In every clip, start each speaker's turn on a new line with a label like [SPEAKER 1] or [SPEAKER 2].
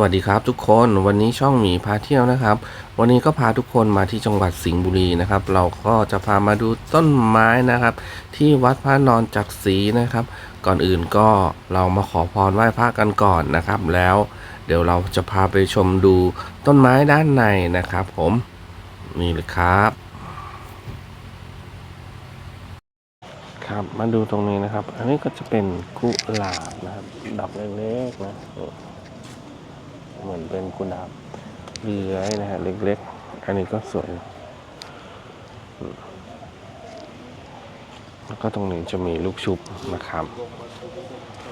[SPEAKER 1] วัสดีครับทุกคนวันนี้ช่องหมีพาเที่ยวนะครับ วันนี้ก็พาทุกคนมาที่จังหวัดสิงห์บุรีนะครับ เราก็จะพามาดูต้นไม้นะครับ ที่วัดพระนอนจักรีนะครับ ก่อนอื่นก็เรามาขอพรไหว้พระกันก่อนนะครับ แล้วเดี๋ยวเราจะพาไปชมดูต้นไม้ด้านในนะครับ ผมนี่เลยครับ ครับมาดูตรงนี้นะครับ อันนี้ก็จะเป็นกุหลาบนะครับดอกเล็กๆนะนี่ เหมือนเป็นกุหลาบเลื้อยนะฮะเล็กๆ อันนี้ก็สวยอืมแล้วก็ตรงนี้จะมีลูกชุบนะครับ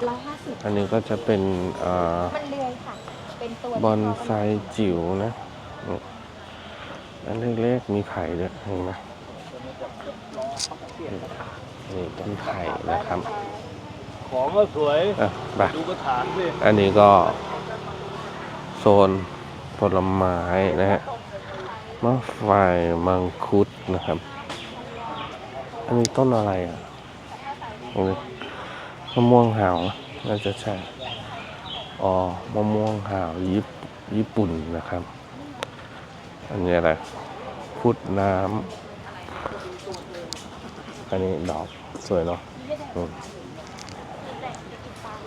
[SPEAKER 2] ร้อยห้าสิบ
[SPEAKER 1] อันนี้ก็จะเป็นเอ่อ
[SPEAKER 2] มันเลื้อยค่ะ เป็นตัว
[SPEAKER 1] บอนไซจิ๋วนะนี่อันเล็กๆ มีไผ่ด้วยเห็นไหมนี่ต้นไผ่นะครับ
[SPEAKER 3] ของก็สวย
[SPEAKER 1] อะไป
[SPEAKER 3] ดูกระถางสิ
[SPEAKER 1] อันนี้ก็ โซนผลไม้นะฮะมะไฟมังคุดนะครับ อันนี้ต้นอะไรอะมะม่วงหาวน่าจะใช่อ๋อมะม่วงหาวญี่ปญี่ปุ่นนะครับ อันนี้อะไรพุดน้ำอันนี้ดอกสวยเนาะ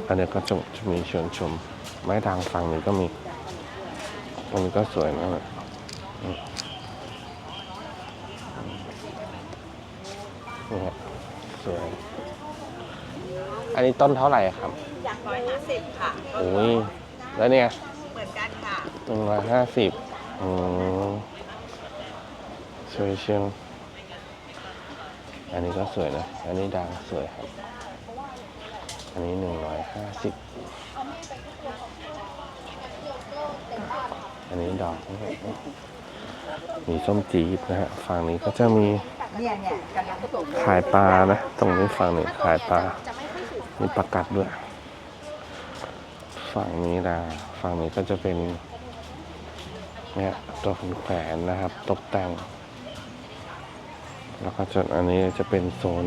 [SPEAKER 1] อันนี้ก็จะจะมีเชิญชม ไม้ทางฝั่งนี้ก็มี อันนี้ก็สวยนะเนี่ยอืมนี่ฮะสวย อันนี้ต้นเท่าไหร่อะครับ
[SPEAKER 2] อยากร้อยห้าสิบค่ะ
[SPEAKER 1] โอ้ยแล้วเนี่ย
[SPEAKER 2] เหมือนกันค่ะ
[SPEAKER 1] หนึ่งร้อยห้าสิบอืมสวยเชียวอันนี้ก็สวยนะ อันนี้ด่างสวยครับ อันนี้หนึ่งร้อยห้าสิบ อันนี้ดอกมีส้มจีบนะฮะฝั่งนี้ก็จะมีขายปลานะ ตรงนี้ฝั่งนี้ขายปลา
[SPEAKER 2] มี
[SPEAKER 1] ประกัดด้วย ฝั่งนี้นะฝั่งนี้ก็จะเป็นเนี่ยตัวแขวนนะครับ ตกแต่ง แล้วก็จนอันนี้จะเป็นโซน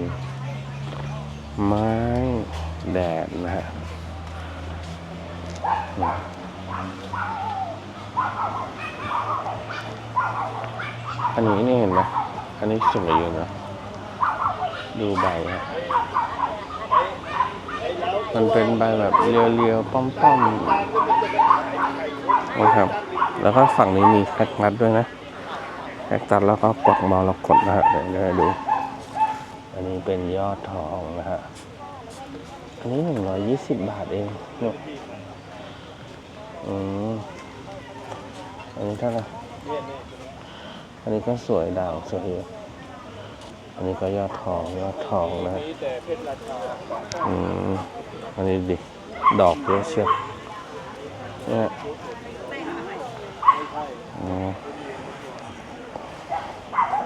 [SPEAKER 1] ไม้แดดนะฮะ อันนี้นี่เห็นไหมอันนี้สวยอยู่นะดูใบฮะมันเป็นใบแบบเรียวๆ ป้อมๆนะครับ แล้วก็ฝั่งนี้มีแคคตัสด้วยนะ แคคตัสแล้วก็กวักมรกตนะฮะเดี๋ยวให้ดู อันนี้เป็นยอดทองนะฮะ อันนี้หนึ่งร้อยยี่สิบบาทเองเนี่ยอืมอันนี้เท่าไหร่ อันนี้ก็สวยดางสวยอยู่อันนี้ก็ยอดทองยอดทองนะอืมอันนี้ดิดอกเยอะเชียวเนี่ย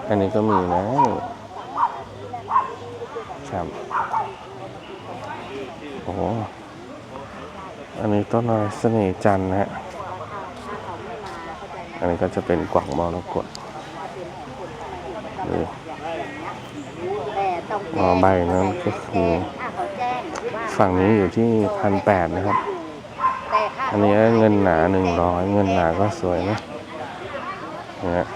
[SPEAKER 1] อันนี้ก็มีนะครับโอ้อันนี้ต้นอะไรเสน่ห์จันนะฮะ อันนี้ก็จะเป็นกวักมรกตหรือ
[SPEAKER 2] แต่ต้ อ๋
[SPEAKER 1] อใบนั้นก็คือ
[SPEAKER 2] ถ้าเขาแจ้งว่า
[SPEAKER 1] ฝั่งนี้อยู่ที่พันแปดนะครับ อันนี้เงินหนาหนึ่งร้อยเงินหนาก็สวยนะเนี่ย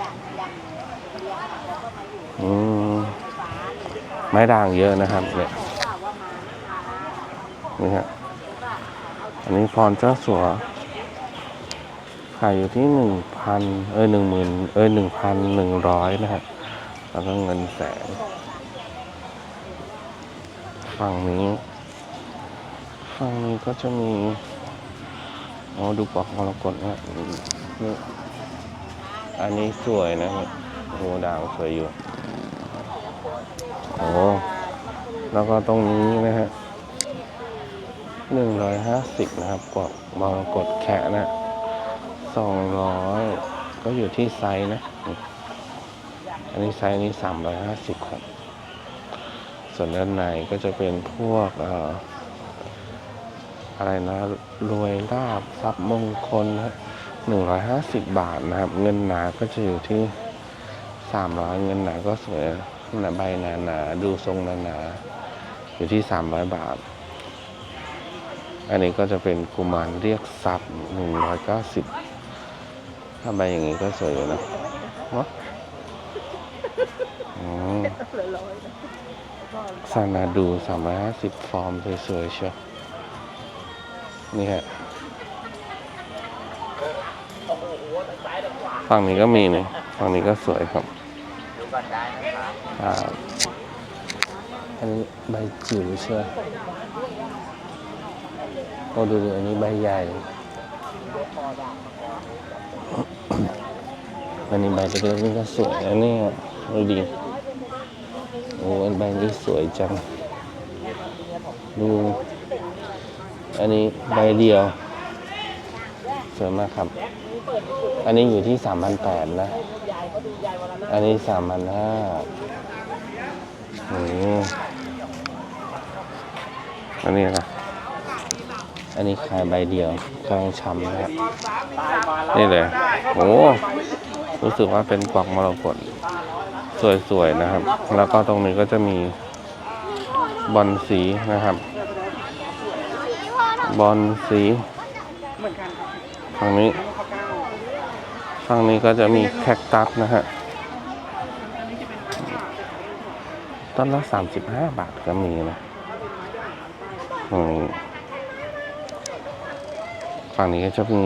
[SPEAKER 1] อืมไม้ด่างเยอะนะครับเนี่ยนี่ฮะอันนี้พรเจ้าสัวขายอยู่ที่หนึ่งพันเอ้ยหนึ่งหมื่นเอ้ยหนึ่งพันหนึ่งร้อยนะฮะแล้วก็เงินแสน ฝั่งนี้ ฝั่งนี้ก็จะมีอ๋อดูปอกมรกตนะอันนี้สวยนะโอ้โหด่างสวยอยู่โอ้แล้วก็ตรงนี้นะฮะหนึ่งร้อยห้าสิบนะครับกว่ามรกตแคะนะสองร้อยก็อยู่ที่ไซส์นะ อันนี้ไซส์นี้สามร้อยห้าสิบครับ ส่วนด้านในก็จะเป็นพวกออะไรนะ รวยลาบทรัพย์มงคลนะหนึ่งร้อยห้าสิบบาทนะครับ เงินหนาก็จะอยู่ที่สามร้อยเงินหนาก็สวยหนาใบหนาหนาดูทรงหนาหนาอยู่ที่สามร้อยบาท อันนี้ก็จะเป็นกุมารเรียกทรัพย์หนึ่งร้อยเก้าสิบถ้าใบอย่างนี้ก็สวยอยู่นะเนาะอืม ซานาดูสามร้อยห้าสิบฟอร์มสวยๆเชียวนี่ฮะฝั่งนี้ก็มีนี่ฝั่งนี้ก็สวยครับอันนี้ใบจิ๋วเชียวโอ้ดูดิอันนี้ใบใหญ่ อันนี้ใบเล็กๆนี่ก็สวยนะเนี่ยดูดิโอ้อันใบนี้สวยจัง ดู อันนี้ใบเดียว สวยมากครับ อันนี้อยู่ที่สามพันแปดนะ อันนี้สามพันห้าอืมอันนี้นะอันนี้ขายใบเดียวกำลังช้ำนะครับ นี่เลย โอ้ รู้สึกว่าเป็นกวักมรกต สวยๆนะครับ แล้วก็ตรงนี้ก็จะมีบอลสีนะครับ บอลสีฝั่งนี้ฝั่งนี้ก็จะมีแคคตัสนะฮะต้นละสามสิบห้าบาทก็มีนะฝั่งนี้ก็จะมี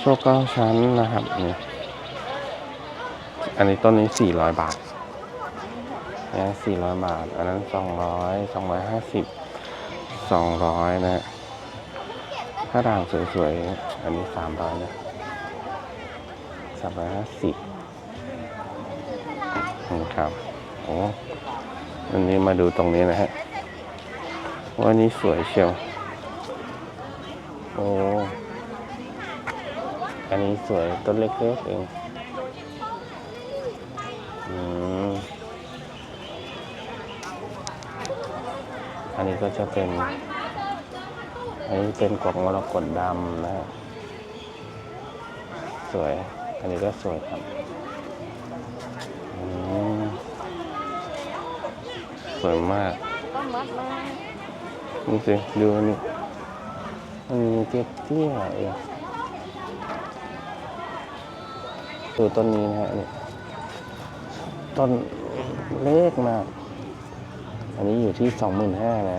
[SPEAKER 1] โชคเก้าชั้นนะครับนี่ อันนี้ต้นนี้สี่ร้อยบาทนะสี่ร้อยบาท อันนั้นสองร้อยสองร้อยห้าสิบสองร้อยนะ ถ้าด่างสวยๆ อันนี้สามร้อยนะสามร้อยห้าสิบครับ โอ้อันนี้มาดูตรงนี้นะฮะว่านี้สวยเชียว โอ้ อันนี้สวยต้นเล็กๆเอง อืมอันนี้ก็จะเป็น อันนี้เป็นกวกมรกตดำนะฮะสวย อันนี้ก็สวยครับอืมสวยมาก
[SPEAKER 2] ดมา
[SPEAKER 1] นี่สิ ดูอันนี่มันมีเตี้ยเตี้ยเองดูต้นนี้นะฮะนี่ ต้นเล็กมาก อันนี้อยู่ที่สองหมื่นห้านะ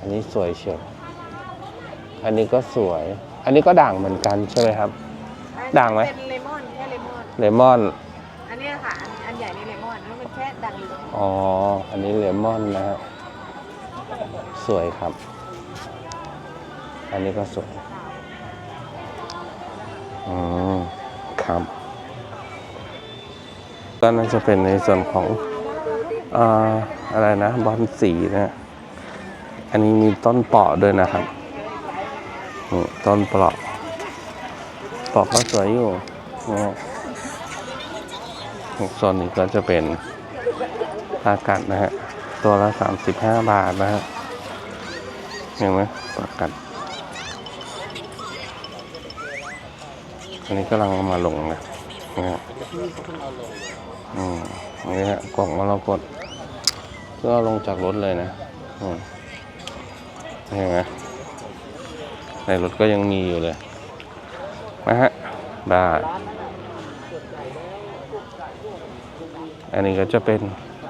[SPEAKER 1] อันนี้สวยเชียวอันนี้ก็สวย อันนี้ก็ด่างเหมือนกันใช่ไหมครับ ด่างไหม
[SPEAKER 2] เป็นเลมอนแค่เลมอน
[SPEAKER 1] เลมอน
[SPEAKER 2] อันเนี้ยค่ะอันอันใหญ่นี่เลมอนแล้วมันแค่ด่างเหลือง
[SPEAKER 1] อ๋อ อันนี้เลมอนนะฮะ สวยครับ อันนี้ก็สวย อืมครับ ก็น่าจะเป็นในส่วนของอ่าอะไรนะบอลสีนะอันนี้มีต้นเปาะด้วยนะครับต้นเปาะเปาะก็สวยอยู่ส่วนนี้ก็จะเป็นปลากัดนะฮะตัวละสามสิบห้าบาทนะฮะเห็นไหมปากัดอันนี้กำลังเอามาลงนะนะฮะ อืมนี่ฮะกล่องมรกตก็เอลงจากรถเลยนะอืมเห็นไหมในรถก็ยังมีอยู่เลยนะฮะได้อันนี้ก็จะเป็น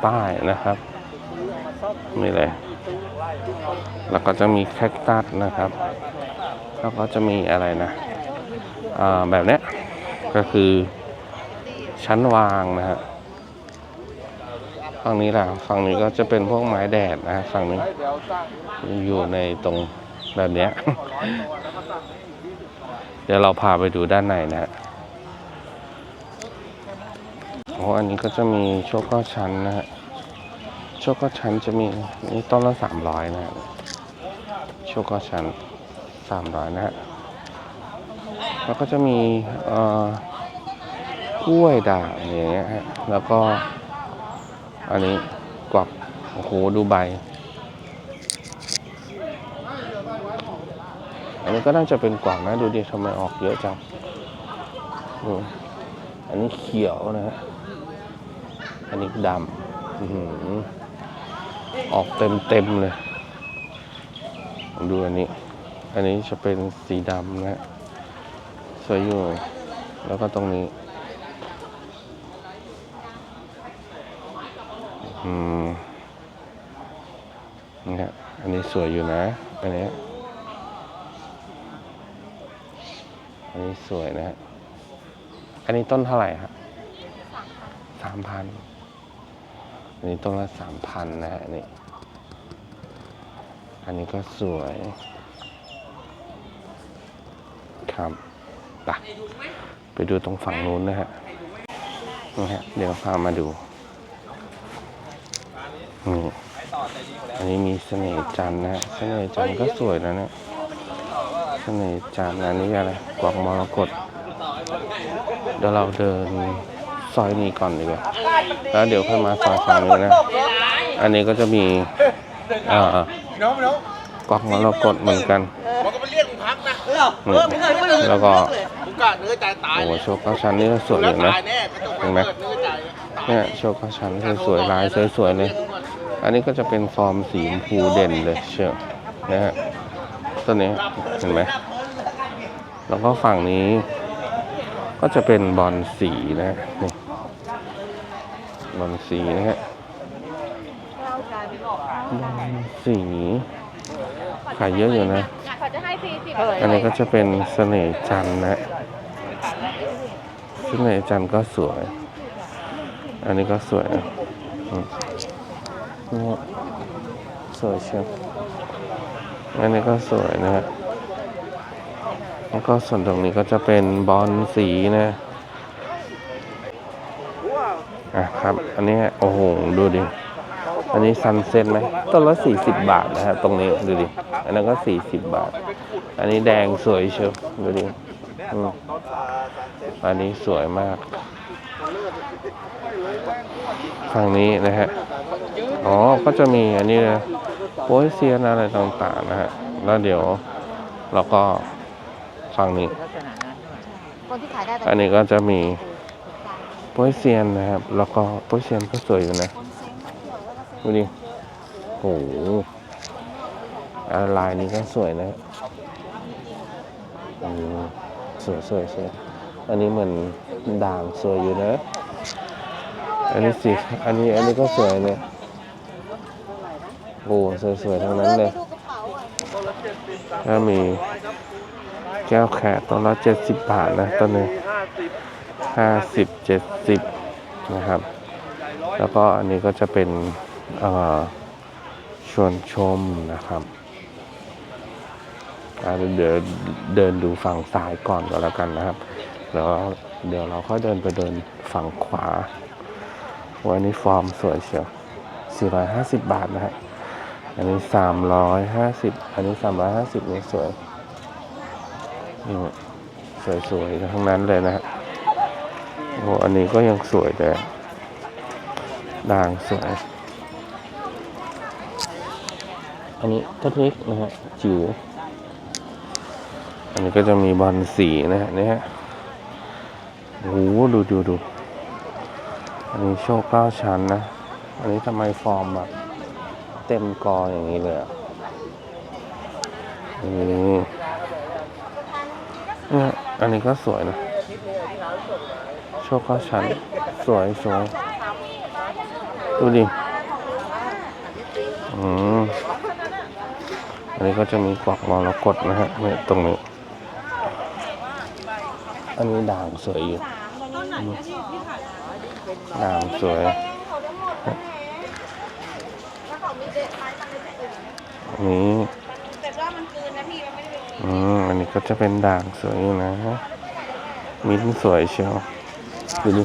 [SPEAKER 1] ป้ายนะครับนี่เลย แล้วก็จะมีแคคตัสนะครับ แล้วก็จะมีอะไรนะอ่าแบบเนี้ยก็คือชั้นวางนะฮะ ฝั่งนี้แหละฝั่งนี้ก็จะเป็นพวกไม้แดดนะฮะฝั่งนี้อยู่ในตรงแบบเนี้ย เดี๋ยวเราพาไปดูด้านในนะฮะโอ้อันนี้ก็จะมีโชคก้าชั้นนะฮะโชคก้าชั้นจะมีนี่ต้นละสามร้อยนะฮะโชคก้าชั้นสามร้อยนะฮะแล้วก็จะมีเอ่อกล้วยด่างอย่างเงี้ยฮะแล้วก็ อันนี้กวักโอ้โหดูใบ อันนี้ก็น่าจะเป็นกวักนะ ดูดิทำไมออกเยอะจังอันนี้เขียวนะฮะอันนี้ดำออกเต็มเต็มเลยดูอันนี้ อันนี้จะเป็นสีดำนะฮะสวยอยู่ แล้วก็ตรงนี้ อืมนี่ฮะอันนี้สวยอยู่นะ อันนี้ อันนี้สวยนะฮะ อันนี้ต้นเท่าไหร่ครับสามพัน อันนี้ต้นละสามพันนะฮะนนี้อันนี้ก็สวย ครับไปไปดูตรงฝั่งนู้นนะฮะนี่ฮะ เดี๋ยวพามาดู นี่อันนี้มีเสน่ห์จันนะเสน่ห์จันก็สวยนะเนี่ยเสน่ห์จันอันนี้อะไรกวักมรกตเดี๋ยวเราเดินซอยนี้ก่อนดีกว่าแล้วเดี๋ยวค่อยมาซอยฝั่งนี้นะ อันนี้ก็จะมีอ่า
[SPEAKER 4] น้องน้อ
[SPEAKER 1] กวักมรกตเหมือนกัน
[SPEAKER 4] มันก็ไปเรียกมึงพักนะ
[SPEAKER 1] นี่แล้วก็
[SPEAKER 4] มึงกะเนื้อใจตาย
[SPEAKER 1] โอ้โหโชคเก้าชั้นนี่ก็สวยอยู่นะ
[SPEAKER 4] ตายแน่ไม่ต้อง
[SPEAKER 1] เห็นไหม
[SPEAKER 4] เนี่ย
[SPEAKER 1] โชคเก้าชั้นสวยๆลายสวยๆเลย อันนี้ก็จะเป็นฟอร์มสีชมพูเด่นเลยเชียวนะฮะต้นนี้เห็นไหมแล้วก็ฝั่งนี้ ก็จะเป็นบอลสีนะนี่บอลสีนะฮะบอลสีขายเยอะอยู่นะ อันนี้ก็จะเป็นเสน่ห์จันนะเสน่ห์จันก็สวย อันนี้ก็สวยนะอืมนี่สวยเชียวอันนี้ก็สวยนะฮะแล้วก็ส่วนตรงนี้ก็จะเป็นบอลสีนะอะครับ อันนี้โอ้โหดูดิอันนี้ซันเซ็ตไหมต้นละสี่สิบบาทนะฮะตรงนี้ดูดิอันนั้นก็สี่สิบบาท อันนี้แดงสวยเชียวดูดิอืมอันนี้สวยมาก ฝั่งนี้นะฮะ อ๋อ ก็จะมีอันนี้นะโปยเซียนอะไรต่างๆนะฮะ แล้วเดี๋ยวเราก็ฝั่งนี้
[SPEAKER 2] คนที่ขายได้
[SPEAKER 1] อันนี้ก็จะมีโปยเซียนนะครับ แล้วก็โปยเซียนก็สวยอยู่นะ ดูดิโอ้โหอ่าลายนี้ก็สวยนะอืมสวยสวยสวยอันนี้เหมือนด่างสวยอยู่นะ อันนี้สิอันนี้อันนี้ก็สวยเนี่ยโอ้สวยสวยๆทั้งนั้นเลยก็มีแก้วแขกต้นละเจ็ดสิบบาทนะต้นหนึงห้าสิบเจ็ดสิบนะครับ แล้วก็อันนี้ก็จะเป็นชวนชมนะครับเดี๋ยวเดินดูฝั่งซ้ายก่อนก็แล้วกันนะครับ แล้วเดี๋ยวเราค่อยเดินไปเดินฝั่งขวา วันนี้ฟอร์มสวยเชียว 450 บาทนะฮะ อันนี้ 350 อันนี้ 350นี่สวยนี่สวยๆทั้งนั้นเลยนะฮะโอ้อันนี้ก็ยังสวยแต่ด่างสวย อันนี้ต้นเล็กนะฮะจิ๋วอันนี้ก็จะมีบอลสีนะฮะนี่ฮะโอ้โหดูดูดู อันนี้โชคเก้าชั้นนะ อันนี้ทำไมฟอร์มแบบเต็มกออย่างนี้เลยอะอืมเนี่อันนี้ก็สวยนะ โชคเก้าชั้น สวยสวยดูดิ อืม อันนี้ก็จะมีกวักมรกตนะฮะเนี่ยตรงนี้ อันนี้ด่างสวยอยู่ อืมด่างสวยอันนี้
[SPEAKER 2] แต่ว่ามันคืนนะพี่ มันไม่ได้เป็น
[SPEAKER 1] อืมอันนี้ก็จะเป็นด่างสวยอยู่นะ มิ้นท์สวยเชียว ดูดิ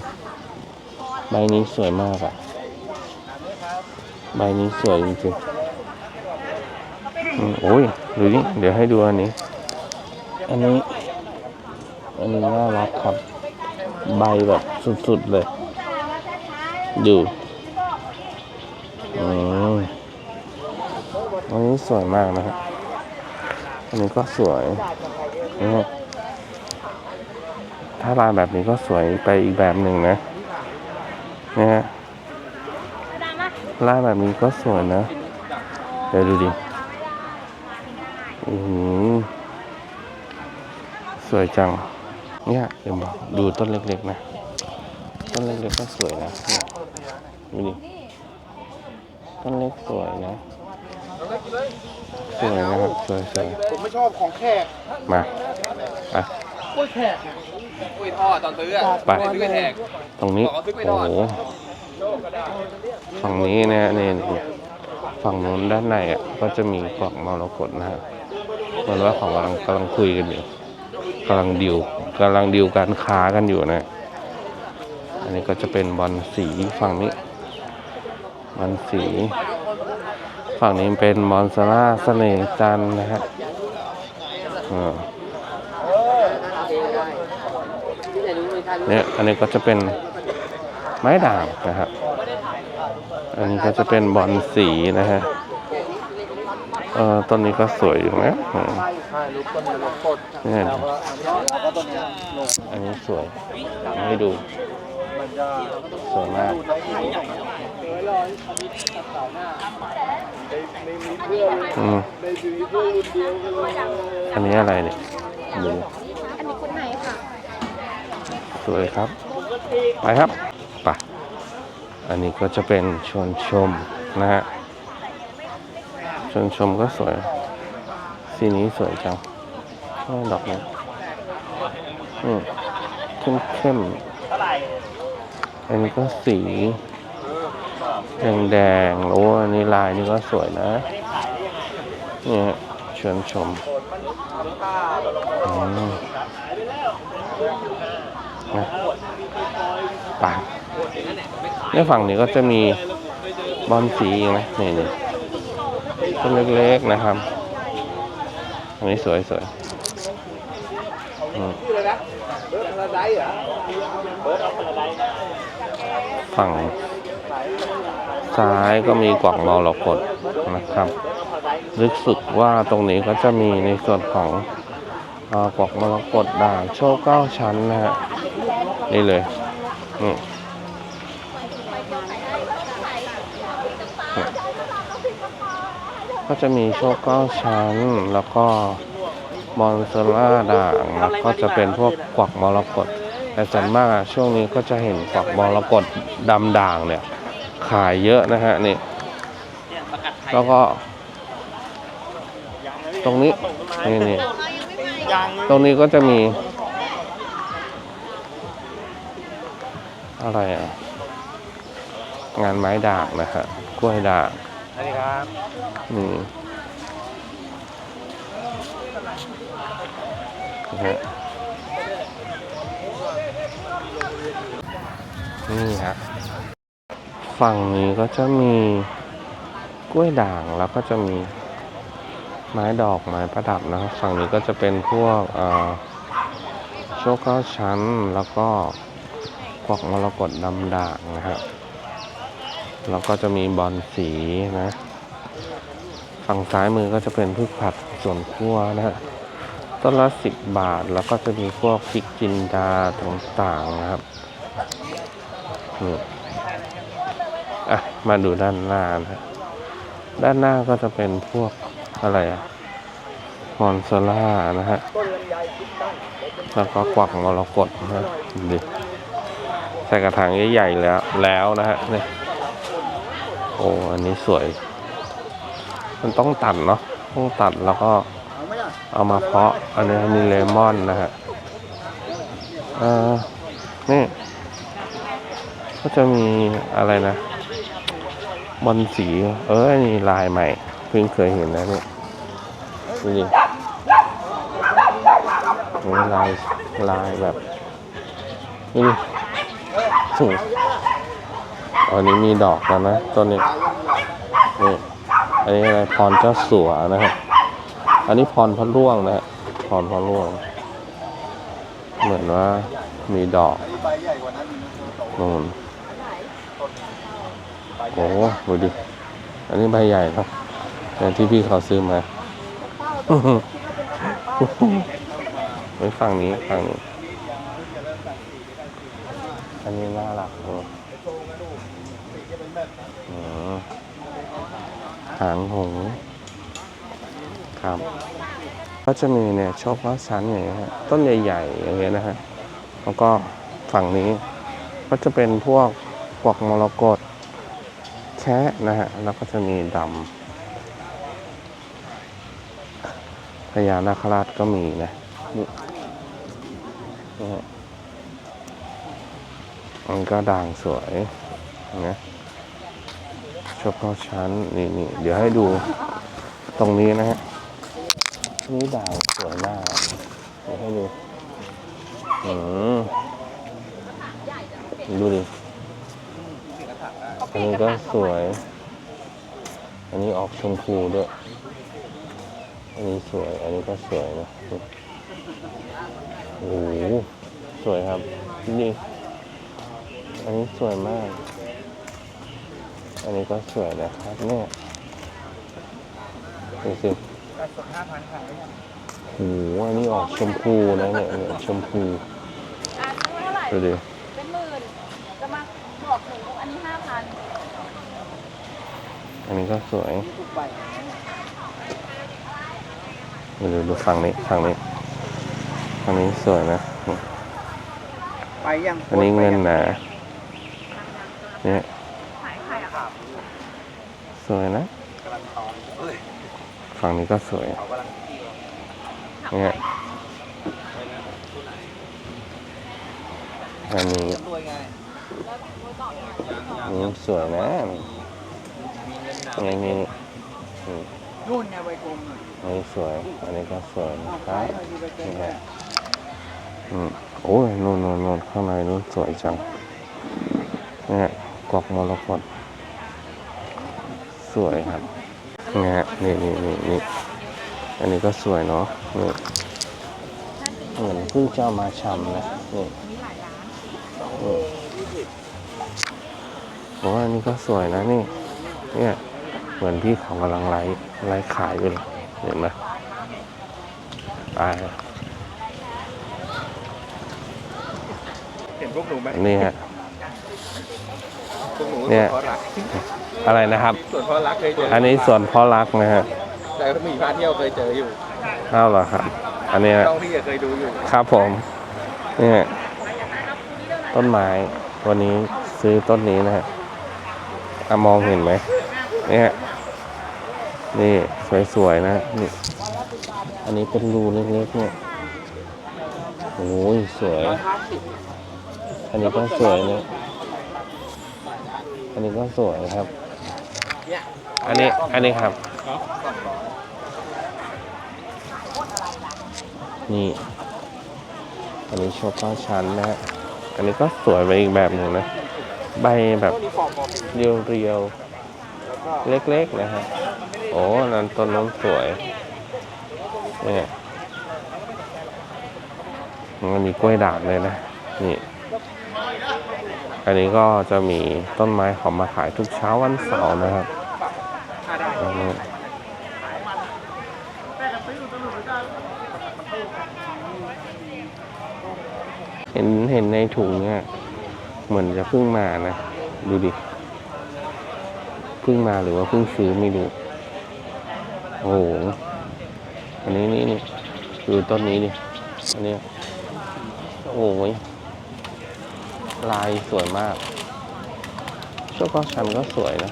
[SPEAKER 1] ใบนี้สวยมากอะใบนี้สวยจริงๆอืมโอ้ย ดูดิ เดี๋ยวให้ดูอันนี้ อันนี้ อันนี้น่ารักครับ ใบแบบสุดๆเลย ดูอืมอันนี้สวยมากนะฮะอันนี้ก็สวยนะฮะถ้าลายแบบนี้ก็สวยไปอีกแบบหนึ่งนะนะฮะลายแบบนี้ก็สวยนะ เดี๋ยวดูดิอืมสวยจัง เนี่ยเดี๋ยวบอกดูต้นเล็กๆนะ ต้นเล็กๆก็สวยนะ ดูดิต้นเล็กสวยนะ สวยนะครับสวยสวย
[SPEAKER 4] ผมไม่ชอบของแขก
[SPEAKER 1] ๆมาไป
[SPEAKER 5] อุ้ยท่อตอนซื้ออะ
[SPEAKER 1] ไป
[SPEAKER 5] ไม่ซื้อไปแทก
[SPEAKER 1] ตรงนี้
[SPEAKER 5] บอกเอาซื้อไป
[SPEAKER 1] โอ้
[SPEAKER 5] ทอด
[SPEAKER 1] โห ฝั่งนี้นะนี่นี่ฝั่งนู้นด้านในอะก็จะมีกวักมรกตนะฮะเหมือนว่าของกำลังกำลังคุยกันอยู่กำลังดิวกำลังดิวการค้ากันอยู่นะ อันนี้ก็จะเป็นบอลสีฝั่งนี้ บอลสี ฝั่งนี้เป็นมอนซาร่าเสน่ห์จันนะฮะอ่าเนี่ยอันนี้ก็จะเป็นไม้ด่างนะครับ อันนี้ก็จะเป็นบอลสีนะฮะ เอ่อต้นนี้ก็สวยอยู่นะอืม
[SPEAKER 3] ใช่รูปต้นมะกด
[SPEAKER 1] เนี่ย
[SPEAKER 3] แล้วก็แล้วก็ต้นเนี้ยลง
[SPEAKER 1] อันนี้สวยเอาให้ดู สวยมาก
[SPEAKER 3] อื
[SPEAKER 1] ม
[SPEAKER 3] อันนี้
[SPEAKER 1] อะไรเนี่ยดู
[SPEAKER 2] อันนี้คนไหนค่ะ
[SPEAKER 1] สวยครับ ไปครับไปอันนี้ก็จะเป็นชวนชมนะฮะชวนชมก็สวย สีนี้สวยจังอ้าวดอกนี้อืมเข้มเข้มๆอันนี้ก็สี แดงแดงๆโอ้อันนี้ลายนี่ก็สวยนะ เนี่ยชวนชมอืมนะไปในฝั่งนี้ก็จะมีบอลสีอีกนะนี่นี่ต้นเล็กๆนะครับ อันนี้สวยสวยฝั่ง ซ้ายก็มีกวักมรกตนะครับรู้สึกว่าตรงนี้ก็จะมีในส่วนของอ่อกวักมรกตด่างโชว์เก้าชั้นนะฮะนี่เลยนี่ก็จะมีโชว์เก้าชั้น แล้วก็มอนเซล่าด่างแล้วก็จะเป็นพวกกวักมรกตแต่ส่วนมากช่วงนี้ก็จะเห็นกวักมรกตดำด่างเนี่ย ขายเยอะนะฮะนี่แล้วก็ ตรงนี้นี่นี่ตรงนี้ก็จะมี อะไรอะ งานไม้ด่างนะฮะกล้วยด่าง
[SPEAKER 3] สวัสดีครับ
[SPEAKER 1] นี่นะฮะนี่ฮะ ฝั่งนี้ก็จะมีกล้วยด่างแล้วก็จะมีไม้ดอกไม้ประดับนะครับ ฝั่งนี้ก็จะเป็นพวกเอ่อโชคเก้าชั้นแล้วก็กวักมรกตดำด่างนะฮะแล้วก็จะมีบอลสีนะ ฝั่งซ้ายมือก็จะเป็นพืชผักสวนครัวนะฮะต้นละสิบบาทแล้วก็จะมีพวกพริกจินดาต่างๆนะครับนี่ อะ มาดูด้านหน้านะฮะด้านหน้าก็จะเป็นพวกอะไรอะมอนซาร่านะฮะ แล้วก็กวักมรกตนะฮะดูดิใส่กระถางใหญ่ๆแล้วแล้วนะฮะเนี่ยโอ้อันนี้สวย มันต้องตัดเนาะต้องตัดแล้วก็เอามาเพาะ อันนี้มีเลมอนนะฮะอ่อนี่ก็จะมีอะไรนะ บอลสี เออนี่ลายใหม่ เพิ่งเคยเห็นนะเนี่ยดูดินี่ลายลายแบบนี่สูงอันนี้มีดอกแล้วนะต้นนี้นี่อันนี้อะไรพรเจ้าสัวนะครับ อันนี้พรพระร่วงนะฮะพรพระร่วง เหมือนว่ามีดอกนู่น อ้โหดูดิ อันนี้ใบใหญ่ครับแต่ที่พี่เขาซื้อมาไว้ฝั่งนี้ฝั่งนี้ อันนี้น่ารักเนอะอืมหางหงส์ครับ ก็จะมีเนี่ยโชคว่าชั้นอย่างเงี้ยฮะต้นใหญ่ๆอย่างเงี้ยนะฮะ แล้วก็ฝั่งนี้ก็จะเป็นพวกพวกมรกต แคะนะฮะ แล้วก็จะมีดำพญานาคราชก็มีนะนี่มันก็ด่างสวยนะโชคว่าชั้นนี่นี่เดี๋ยวให้ดูตรงนี้นะฮะนี่ด่างสวยมากเดี๋ยวให้ดูอืมดูดิ อันนี้ก็สวย อันนี้ออกชมพูด้วย อันนี้สวย อันนี้ก็สวยนะ โอ้โห สวยครับนี่อันนี้สวยมาก อันนี้ก็สวยนะครับเนี่ยดูสิโอ้โหอันนี้ออกชมพูนะเนี่ยชมพูดูดิ
[SPEAKER 2] เป็นหมื่น จะมาบอกหนูอันนี้ห้าพัน
[SPEAKER 1] อันนี้ก็สวยดูดูดูฝั่งนี้ฝั่งนี้ฝั่งนี้สวยนะ
[SPEAKER 3] ไปยัง
[SPEAKER 1] อันนี้เงินหนาเนี่ย
[SPEAKER 2] ขายใครอะ
[SPEAKER 1] สวยนะฝั่งนี้ก็สวยเนี่ยอันนี้อันนี้สวยนะ นี่นี่นี่อืม
[SPEAKER 3] นู่นไงใบกลมน่ะ
[SPEAKER 1] อันนี้สวย อันนี้ก็สวยนะครับนี่ฮะอืมโอ้ยนู่นนู่นนู่นข้างในนู่นสวยจังเนี่ยกรอกมรกตสวยครับเนี่ยนี่นี่นี่นี่อันนี้ก็สวยเนาะนี่เหมือนเพิ่งจะเอามาชำนะนี่นี่บอกว่าอันนี้ก็สวยนะนี่เนี่ย เหมือนพี่เขากำลังไลฟ์ไลฟ์ขายอยู่เลยเห็นไหมไป
[SPEAKER 5] เห็นพวกหนูไหม
[SPEAKER 1] นี่ฮะ
[SPEAKER 5] พวกหนู
[SPEAKER 1] เนี่ย
[SPEAKER 5] ส่วนพ่อรัก
[SPEAKER 1] อะไรนะครับ
[SPEAKER 5] ส่วนพ่อรักเคยเจอ
[SPEAKER 1] อันนี้ส่วนพ่อรักนะฮะ
[SPEAKER 5] แต่ก็มีพาเที่ยวเคยเจออยู่
[SPEAKER 1] อ้าวเหรอครับ อันเนี้ย
[SPEAKER 5] ต้องที่เคยดูอยู่
[SPEAKER 1] ครับผม เนี่ยต้นไม้วันนี้ซื้อต้นนี้นะฮะอะมองเห็นไหมเนี่ย นี่สวยๆนะนี่อันนี้เป็นรูเล็กๆเนี่ยโอ้ยสวย อันนี้ก็สวยเนี่ยอันนี้ก็สวยครับ อันนี้อันนี้ครับ นี่ อันนี้โชว์ก้าชั้นนะฮะอันนี้ก็สวยไปอีกแบบหนึ่งนะ ใบแบบเรียวๆเล็กๆนะฮะ โอ้นั่นต้นน้นสวย เนี่ยมันมีกล้วยด่างเลยนะ นี่ อันนี้ก็จะมีต้นไม้ของมาขายทุกเช้าวันเสาร์นะครับเห็นเห็นในถุงเนี่ยเหมือนจะเพิ่งมานะ ดูดิ เพิ่งมาหรือว่าเพิ่งซื้อไม่รู้ โอ้โห อันนี้นี่นี่ดูต้นนี้ดิ อันนี้ โอ้ย ลายสวยมากโชคก็ชันก็สวยนะ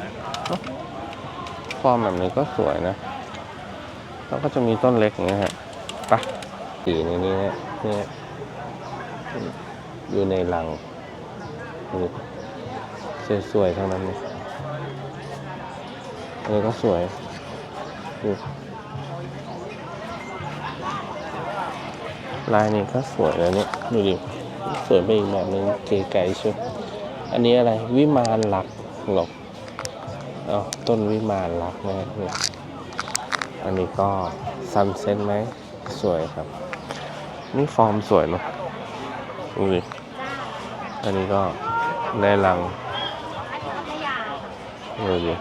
[SPEAKER 1] ฟอร์มแบบนี้ก็สวยนะ แล้วก็จะมีต้นเล็กอย่างเงี้ยฮะไปะสีในนี้นี่เนี่ยอยู่ในรังสวยๆทั้งนั้นเลยอันนี้ก็สวย ลายนี้ก็สวยแล้วเนี่ยดูดิสวยไปอีกแบบนึงเก๋ไก่ชุดอันนี้อะไรวิมานหลักหรอกเอาต้นวิมานหลักนะเนี่ยอันนี้ก็ซันเซ็ตไหมสวยครับ นี่ฟอร์มสวยเนาะดูดิอันนี้ก็ในรังดูดิ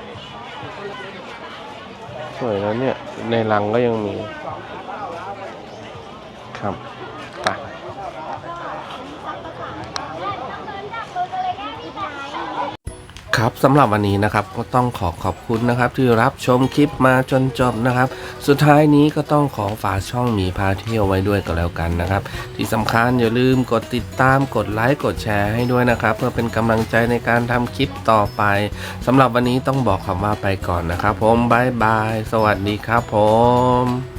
[SPEAKER 1] สวยแล้วเนี่ย ในรังก็ยังมี ครับไป ครับสำหรับวันนี้นะครับก็ต้องขอขอบคุณนะครับ ที่รับชมคลิปมาจนจบนะครับ สุดท้ายนี้ก็ต้องขอฝากช่องมีพาเที่ยวไว้ด้วยก็แล้วกันนะครับ ที่สำคัญอย่าลืมกดติดตามกดไลค์กดแชร์ให้ด้วยนะครับ เพื่อเป็นกำลังใจในการทำคลิปต่อไปสำหรับวันนี้ต้องบอกคำว่าไปก่อนนะครับ ผมบายบายสวัสดีครับผม